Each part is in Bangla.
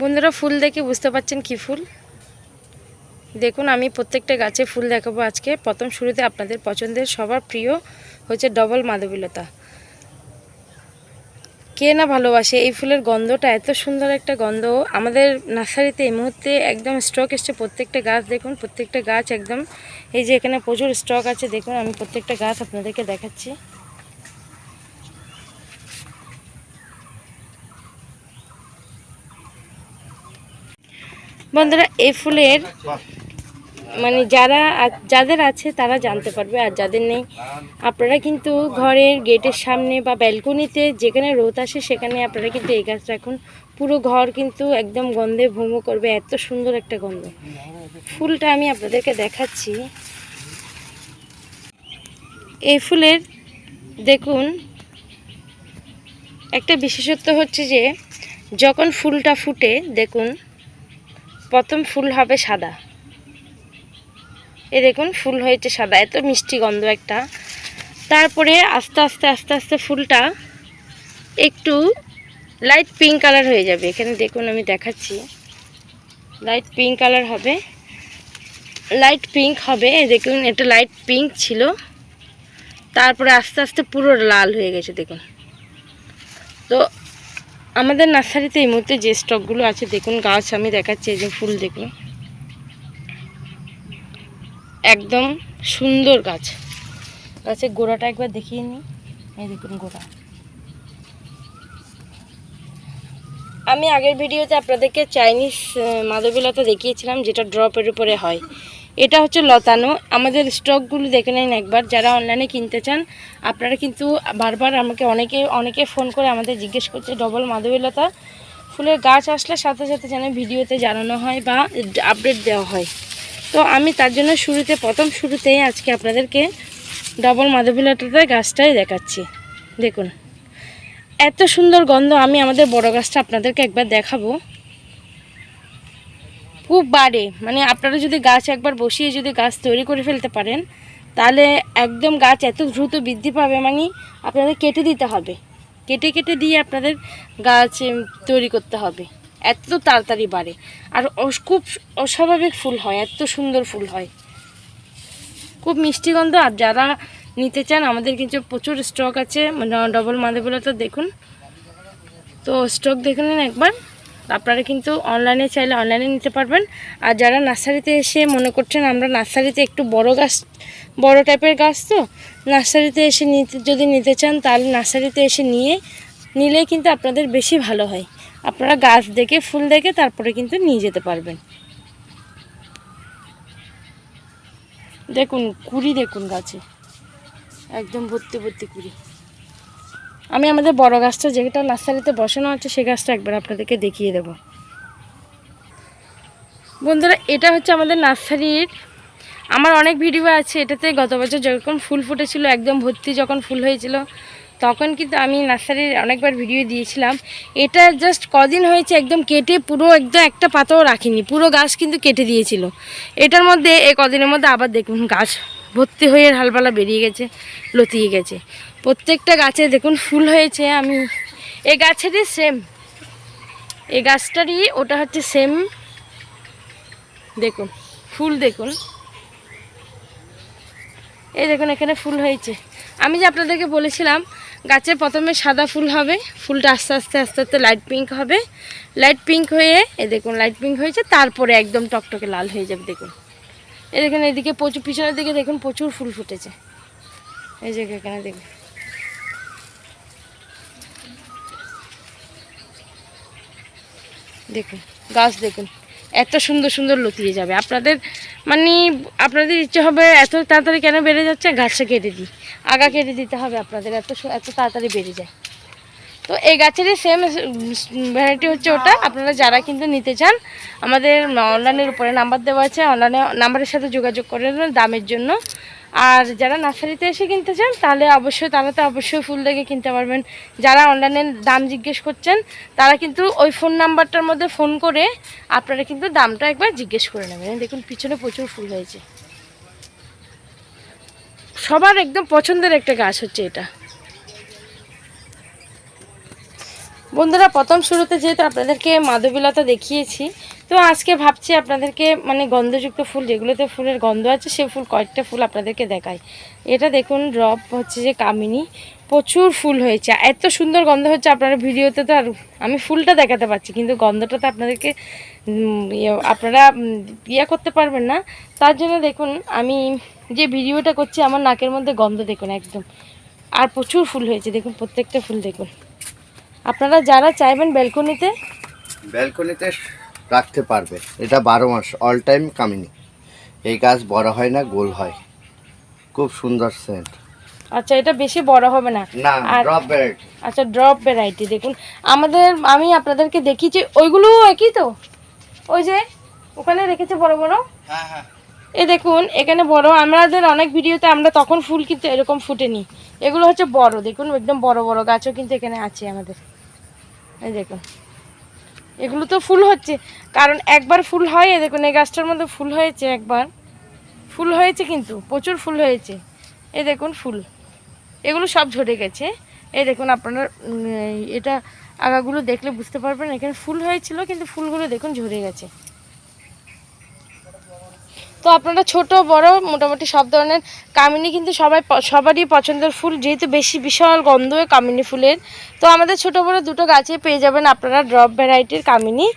বন্ধুরা, ফুল দেখে বুঝতে পারছেন কি ফুল? দেখুন, আমি প্রত্যেকটা গাছে ফুল দেখাবো আজকে। প্রথম শুরুতে আপনাদের পছন্দের, সবার প্রিয় হচ্ছে ডবল মাধবীলতা। কে না ভালোবাসে? এই ফুলের গন্ধটা এত সুন্দর একটা গন্ধ। আমাদের নার্সারিতে এই মুহূর্তে একদম স্টক এসছে প্রত্যেকটা গাছ। দেখুন, প্রত্যেকটা গাছ একদম, এই যে এখানে প্রচুর স্টক আছে। দেখুন, আমি প্রত্যেকটা গাছ আপনাদেরকে দেখাচ্ছি। বন্ধুরা এই ফুলের মানে যারা যাদের আছে তারা জানতে পারবে আর যাদের নেই আপনারা কিন্তু ঘরের গেটের সামনে বা ব্যালকনিতে যেখানে রোদ আসে সেখানে আপনারা কিন্তু এই গাছ রাখুন পুরো ঘর কিন্তু একদম গন্ধে ভুমো করবে এত সুন্দর একটা গন্ধ। ফুলটা আমি আপনাদেরকে দেখাচ্ছি। এই ফুলের দেখুন একটা বিশেষত্ব হচ্ছে যে যখন ফুলটা ফুটে দেখুন প্রথম ফুল হবে সাদা। এ দেখুন, ফুল হয়েছে সাদা। এত মিষ্টি গন্ধ একটা। তারপরে আস্তে আস্তে আস্তে আস্তে ফুলটা একটু লাইট পিঙ্ক কালার হয়ে যাবে। এখানে দেখুন, আমি দেখাচ্ছি। লাইট পিঙ্ক কালার হবে। লাইট পিঙ্ক হবে। দেখুন, এটা লাইট পিঙ্ক ছিল। তারপরে আস্তে আস্তে পুরো লাল হয়ে গেছে, দেখুন। তো আমাদের নার্সারিতে এই মুহূর্তে যে স্টকগুলো আছে, দেখুন গাছ, আমি দেখাচ্ছি, এই যে ফুল দেখুন। একদম সুন্দর গাছ। গাছের গোড়াটা একবার দেখিয়ে নিই। এই দেখুন গোড়া। আমি আগের ভিডিওতে আপনাদেরকে চাইনিজ মাধবীলতা দেখিয়েছিলাম, যেটা ড্রপের উপরে হয়। এটা হচ্ছে লতানো। আমাদের স্টকগুলো দেখে নিন একবার। যারা অনলাইনে কিনতে চান, আপনারা কিন্তু বারবার আমাকে অনেকে অনেকে ফোন করে আমাদের জিজ্ঞেস করছে, ডবল মাধবীলতা? ফুলের গাছ আসলে সাথে সাথে যেন ভিডিওতে জানানো হয় বা আপডেট দেওয়া হয়। তো আমি তার জন্য শুরুতে, প্রথম শুরুতেই আজকে আপনাদেরকে ডবল মাধবীলতাতে গাছটাই দেখাচ্ছি। দেখুন, এত সুন্দর গন্ধ আমি আমাদের বড় গাছটা আপনাদেরকে একবার দেখাবো। খুব বাড়ে। মানে আপনারা যদি গাছ একবার বসিয়ে যদি গাছ তৈরি করে ফেলতে পারেন, তাহলে একদম গাছ এত দ্রুত বৃদ্ধি পাবে মানে আপনাদের কেটে দিতে হবে। কেটে কেটে দিয়ে আপনাদের গাছ তৈরি করতে হবে। এত তাড়াতাড়ি বাড়ে। আর খুব অস্বাভাবিক ফুল হয়, এত সুন্দর ফুল হয়। খুব মিষ্টি গন্ধ। আর যারা নিতে চান, আমাদের কিন্তু প্রচুর স্টক আছে। ডবল তো দেখুন। তো স্টক দেখে নিন একবার। আপনারা কিন্তু অনলাইনে চাইলে অনলাইনে নিতে পারবেন। আর যারা নার্সারিতে এসে মনে করছেন আমরা নার্সারিতে একটু বড় গাছ, বড় টাইপের গাছ তো, নার্সারিতে এসে নিতে, যদি নিতে চান তাহলে নার্সারিতে এসে নিয়ে নিলে কিন্তু আপনাদের বেশি ভালো হয়। আপনারা গাছ দেখে, ফুল দেখে তারপরে কিন্তু নিয়ে যেতে পারবেন। দেখুন, কুড়ি দেখুন গাছে। একদম ভর্তি ভর্তি কুড়ি। আমি আমাদের বড় গাছটা যেটা নার্সারিতে বসানো আছে, সে গাছটা একবার আপনাদেরকে দেখিয়ে দেব। বন্ধুরা, এটা হচ্ছে আমাদের নার্সারির, আমার অনেক ভিডিও আছে এটাতে, গত বছর যখন ফুল ফুটেছিল, একদম ভর্তি যখন ফুল হয়েছিল, তখন কিন্তু আমি নার্সারির অনেকবার ভিডিও দিয়েছিলাম। এটা জাস্ট কদিন হয়েছে, একদম কেটে পুরো একদম একটা পাতাও রাখিনি, পুরো গাছ কিন্তু কেটে দিয়েছিল। এটার মধ্যে, এ কদিনের মধ্যে আবার দেখুন গাছ। ভর্তি হয়ে হালপালা বেরিয়ে গেছে, লতিয়ে গেছে। প্রত্যেকটা গাছে দেখুন ফুল হয়েছে, আমি এই গাছেরই সেম এই গাছটারই ওটা হচ্ছে সেম দেখুন, ফুল দেখুন। এই দেখুন, এখানে ফুল হয়েছে। আমি যে আপনাদেরকে বলেছিলাম, গাছে প্রথমে সাদা ফুল হবে, ফুলটা আস্তে আস্তে আস্তে আস্তে লাইট পিঙ্ক হবে। লাইট পিঙ্ক হয়ে এ দেখুন লাইট পিঙ্ক হয়েছে, তারপরে একদম টকটকে লাল হয়ে যাবে, দেখুন। এই দেখুন এদিকে প্রচুর, পিছনের দিকে দেখুন প্রচুর ফুল ফুটেছে। এই যে এখানে দেখুন। দেখুন, গাছ দেখুন, এত সুন্দর সুন্দর লতিয়ে যাবে। আপনাদের মানে আপনাদের ইচ্ছে হবে এত তাড়াতাড়ি কেন বেড়ে যাচ্ছে? গাছটা কেটে দিই। আগা কেটে দিতে হবে আপনাদের, এত এত তাড়াতাড়ি বেড়ে যায়। তো এই গাছেরই সেম ভ্যারাইটি হচ্ছে ওটা। আপনারা যারা কিন্তু নিতে চান, আমাদের অনলাইনের উপরে নাম্বার দেওয়া আছে অনলাইনে নাম্বারের সাথে যোগাযোগ করে দামের জন্য। আর যারা নার্সারিতে এসে কিনতে চান, তাহলে অবশ্যই, তারা তো অবশ্যই ফুল দেখে কিনতে পারবেন। যারা অনলাইনে দাম জিজ্ঞেস করছেন, তারা কিন্তু ওই ফোন নাম্বারটার মধ্যে ফোন করে আপনারা কিন্তু দামটা একবার জিজ্ঞেস করে নেবেন। দেখুন, পিছনে প্রচুর ফুল হয়েছে। সবার একদম পছন্দের একটা গাছ হচ্ছে এটা। বন্ধুরা, প্রথম শুরুতে যেহেতু আপনাদেরকে মাধবীলতা দেখিয়েছি, তো আজকে ভাবছি আপনাদেরকে মানে গন্ধযুক্ত ফুল, যেগুলোতে ফুলের গন্ধ আছে, সে ফুল, কয়েকটা ফুল আপনাদেরকে দেখাই। এটা দেখুন, ড্রপ হচ্ছে যে কামিনী, প্রচুর ফুল হয়েছে। এত সুন্দর গন্ধ হচ্ছে আপনারা ভিডিওতে তো আর আমি ফুলটা দেখাতে পারছি, কিন্তু গন্ধটা তো আপনাদেরকে ইয়ে- আপনারা ইয়ে করতে পারবেন না। তার জন্য দেখুন, আমি যে ভিডিওটা করছি, আমার নাকের মধ্যে গন্ধ দেখুন একদম। আর প্রচুর ফুল হয়েছে, দেখুন, প্রত্যেকটা ফুল দেখুন। আপনারা যারা চাইবেন ব্যালকনিতে? ব্যালকনিতে রাখতে পারবে। এটা বারো মাস অল টাইম কামিনি এই গাছ বড় হয় না গোল হয়। খুব সুন্দর সেন্ট আচ্ছা এটা বেশি বড় হবে না? ড্রপ ভ্যারাইটি আচ্ছা ড্রপ ভ্যারাইটি দেখুন। আমাদের আমি আপনাদেরকে দেখিয়েছি ওইগুলো একই তো? ওই যে ওখানে রেখেছে বড় বড়? হ্যাঁ হ্যাঁ। এ দেখুন এখানে বড়। আমাদের অনেক ভিডিওতে আমরা তখন ফুল কিন্তু এরকম ফুটেনি। এগুলো হচ্ছে বড় দেখুন একদম বড় বড় গাছও কিন্তু এখানে আছে আমাদের। এই দেখুন এগুলো তো ফুল হচ্ছে। কারণ একবার ফুল হয়, এই দেখুন, এই গাছটার মধ্যে ফুল হয়েছে একবার। ফুল হয়েছে কিন্তু, প্রচুর ফুল হয়েছে। এই দেখুন ফুল। এগুলো সব ঝরে গেছে। এই দেখুন, আপনারা এটা আগাগুলো দেখলে বুঝতে পারবেন। এখানে ফুল হয়েছিল, কিন্তু ফুলগুলো দেখুন ঝরে গেছে। তো আপনারা ছোট, বড়, মোটামুটি সব ধরনের কামিনী কিন্তু সবাই সবারই পছন্দের ফুল, যেহেতু বেশি বিশাল গন্ধ হয় কামিনী ফুলের। তো আমাদের ছোট, বড় দুটো গাছে পেয়ে যাবেন আপনারা ড্রপ ভ্যারাইটির কামিনী।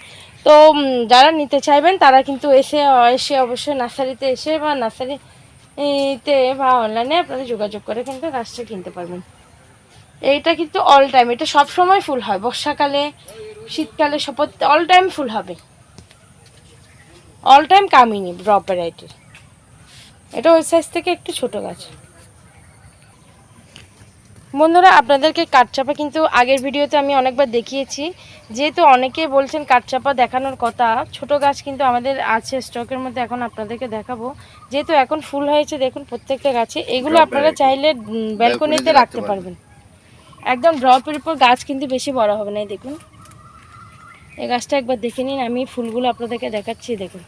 তো যারা নিতে চাইবেন তারা কিন্তু এসে এসে অবশ্যই নার্সারিতে এসে বা নার্সারিতে বা অনলাইনে আপনারা যোগাযোগ করে কিন্তু গাছটা কিনতে পারবেন। এইটা কিন্তু অল টাইম এটা সব সময় ফুল হয়। বর্ষাকালে, শীতকালে, সব অল টাইম ফুল হবে। অল টাইম কামিনি ড্রপ ভ্যারাইটির এটা ওই সাইজ থেকে একটু ছোট গাছ। বন্ধুরা আপনাদেরকে কাঠচাপা কিন্তু আগের ভিডিওতে আমি অনেকবার দেখিয়েছি। যেহেতু অনেকেই বলছেন কাঠচাপা দেখানোর কথা ছোট গাছ কিন্তু আমাদের আছে স্টকের মধ্যে এখন আপনাদেরকে দেখাবো। যেহেতু এখন ফুল হয়েছে দেখুন প্রত্যেকটা গাছে। এগুলো আপনারা চাইলে ব্যালকনিতে রাখতে পারবেন। একদম ড্রপের উপর গাছ কিন্তু বেশি বড় হবে না দেখুন। এই গাছটা একবার দেখে নিন আমি ফুলগুলো আপনাদেরকে দেখাচ্ছি দেখুন।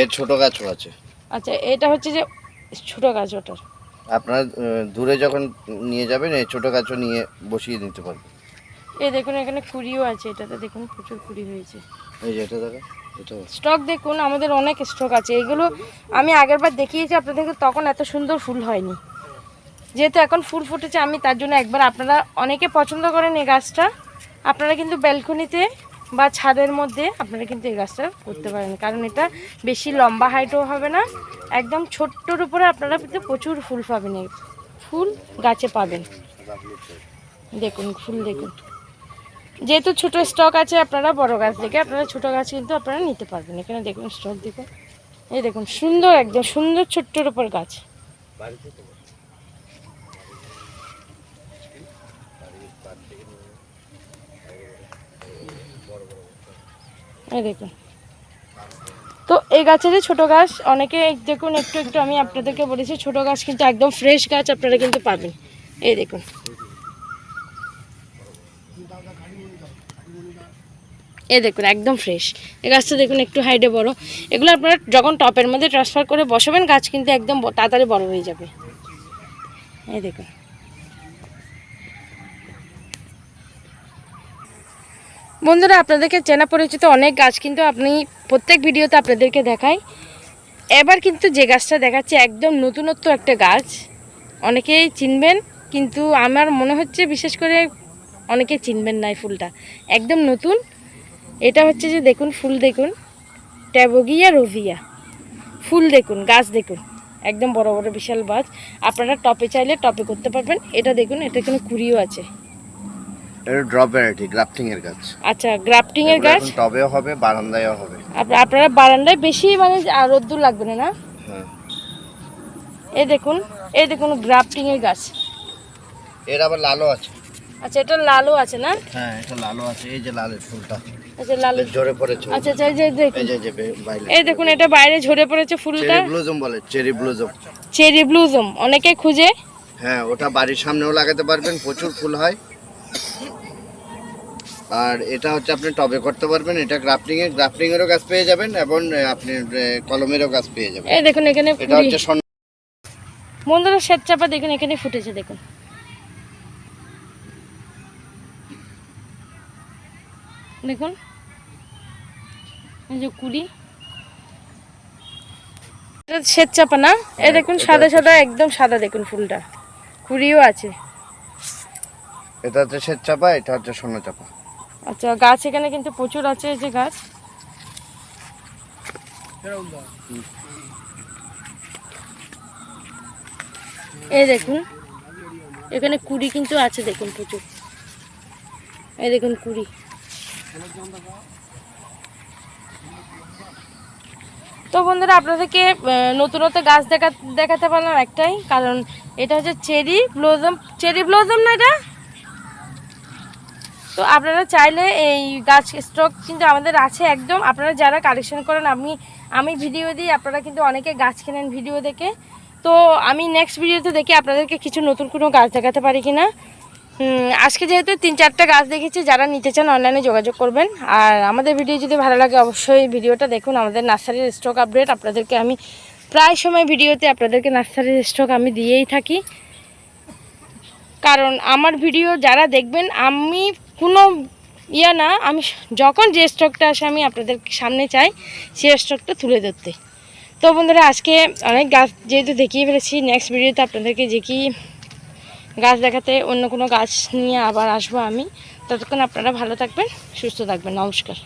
এর ছোট গাছও আছে। আচ্ছা এটা হচ্ছে যে ছোট গাছ ওটার। আপনারা দূরে যখন নিয়ে যাবেন এই ছোট গাছও নিয়ে বসিয়ে নিতে পারবেন। এই দেখুন এখানে কুড়িও আছে এটাতে দেখুন প্রচুর কুড়ি হয়েছে। এই যে এটা দেখো স্টক দেখুন আমাদের অনেক স্টক আছে। এগুলো আমি আগেরবার দেখিয়েছি আপনাদেরকে তখন এত সুন্দর ফুল হয়নি। যেহেতু এখন ফুল ফুটেছে আমি তার জন্য একবার আপনারা অনেকে পছন্দ করেন এই গাছটা। আপনারা কিন্তু ব্যালকনিতে বা ছাদের মধ্যে আপনারা কিন্তু এই গাছটা করতে পারেন। কারণ এটা বেশি লম্বা হাইটও হবে না, একদম ছোট্টর উপরে আপনারা কিন্তু প্রচুর ফুল পাবেন এই ফুল গাছে পাবেন। দেখুন, ফুল দেখুন। যেহেতু ছোট স্টক আছে আপনারা বড় গাছ দেখে আপনারা ছোট গাছ কিন্তু আপনারা নিতে পারবেন। এখানে দেখুন, স্টক দেখুন। এই দেখুন, সুন্দর, একদম সুন্দর ছোট্টর উপর গাছ। এই দেখুন। তো এই গাছেরই ছোটো গাছ, অনেকে দেখুন, একটু একটু আমি আপনাদেরকে বলেছি, ছোট গাছ কিন্তু একদম ফ্রেশ গাছ আপনারা কিন্তু পাবেন। এই দেখুন। এই দেখুন, একদম ফ্রেশ এই গাছটা দেখুন, একটু হাইডে বড়। এগুলো আপনারা যখন টপের মধ্যে ট্রান্সফার করে বসাবেন, গাছ কিন্তু একদম তাড়াতাড়ি বড় হয়ে যাবে। এই দেখুন। বন্ধুরা, আপনাদেরকে চেনা পরিচিত অনেক গাছ কিন্তু আপনি প্রত্যেক ভিডিওতে আপনাদেরকে দেখাই। এবার কিন্তু যে গাছটা দেখাচ্ছে একদম নতুনত্ব একটা গাছ। অনেকেই চিনবেন, কিন্তু আমার মনে হচ্ছে বিশেষ করে অনেকে চিনবেন না এই ফুলটা। একদম নতুন। এটা হচ্ছে যে দেখুন, ফুল দেখুন। ট্যাবগিয়া রোভিয়া। ফুল দেখুন, গাছ দেখুন। একদম বড় বড় বিশাল গাছ। আপনারা টপে চাইলে টপে করতে পারবেন। এটা দেখুন এটা এখানে কুড়িও আছে। এটা ড্রপ ভ্যারাইটি গ্রাফটিং এর গাছ। আচ্ছা গ্রাফটিং এর গাছ? টবেও হবে বারান্দায়ও হবে। আপনারা বারান্দায় বেশি মানে রোদ্দুর লাগবে না না? হ্যাঁ। এই দেখুন এই দেখুন গ্রাফটিং এর গাছ। এর আবার লালও আছে। আচ্ছা এটা লালও আছে না? হ্যাঁ এটা লালও আছে এই যে লালের ফুলটা। আচ্ছা লাল ঝরে পড়েছে আচ্ছা আচ্ছা এই যে দেখুন। এই যে বাইরে। এই দেখুন এটা বাইরে ঝরে পড়েছে ফুলটা। চেরি ব্লুজম বলে চেরি ব্লুজম চেরি ব্লুজম অনেকে খুঁজে। হ্যাঁ ওটা বাড়ির সামনেও লাগাতে পারবেন প্রচুর ফুল হয়। আর এটা হচ্ছে আপনি টবে করতে পারবেন এটা গ্রাফটিং এর গ্রাফটিং এরও গাছ পেয়ে যাবেন এবং আপনি কলমেরও গাছ পেয়ে যাবেন। এই দেখুন এখানে এটা হচ্ছে বন্ধুরা শ্বেতচাপা দেখুন এখানে ফুটেছে দেখুন। দেখুন। এই যে কুড়ি এটা শ্বেতচাপা না? এ হ্যাঁ, দেখুন সাদা সাদা একদম সাদা দেখুন ফুলটা। কুড়িও আছে। এটা হচ্ছে শ্বেতচাপা এটা হচ্ছে সোনাচাপা আচ্ছা গাছ এখানে কিন্তু প্রচুর আছে এই যে গাছ। এই দেখুন, এখানে কুড়ি কিন্তু আছে, দেখুন প্রচুর। এই দেখুন কুড়ি। তো বন্ধুরা, আপনাদেরকে নতুনত্ব গাছ দেখা দেখাতে পারলাম একটাই, কারণ এটা হচ্ছে চেরি ব্লোজম চেরি ব্লোজম না এটা? তো আপনারা চাইলে এই গাছ স্টক কিন্তু আমাদের আছে একদম। আপনারা যারা কালেকশন করেন, আমি আমি ভিডিও দিই, আপনারা কিন্তু অনেকে গাছ কেনেন ভিডিও দেখে। তো আমি নেক্সট ভিডিওতে দেখে আপনাদেরকে কিছু নতুন কোনো গাছ দেখাতে পারি কি না আজকে যেহেতু তিন চারটা গাছ দেখেছি, যারা নিতে চান অনলাইনে যোগাযোগ করবেন। আর আমাদের ভিডিও যদি ভালো লাগে, অবশ্যই ভিডিওটা দেখুন। আমাদের নার্সারির স্টক আপডেট আপনাদেরকে আমি প্রায় সময় ভিডিওতে আপনাদেরকে নার্সারির স্টক আমি দিয়েই থাকি। কারণ আমার ভিডিও যারা দেখবেন, আমি কোনো ইয়া না, আমি যখন যে স্টকটা আসে, আমি আপনাদের সামনে চাই সে স্টকটা তুলে ধরতে। তো বন্ধুরা, আজকে অনেক গাছ যেহেতু দেখিয়ে ফেলেছি নেক্সট ভিডিওতে আপনাদেরকে যে কি গাছ দেখাতে অন্য কোনো গাছ নিয়ে আবার আসব আমি। ততক্ষণ আপনারা ভালো থাকবেন, সুস্থ থাকবেন, নমস্কার।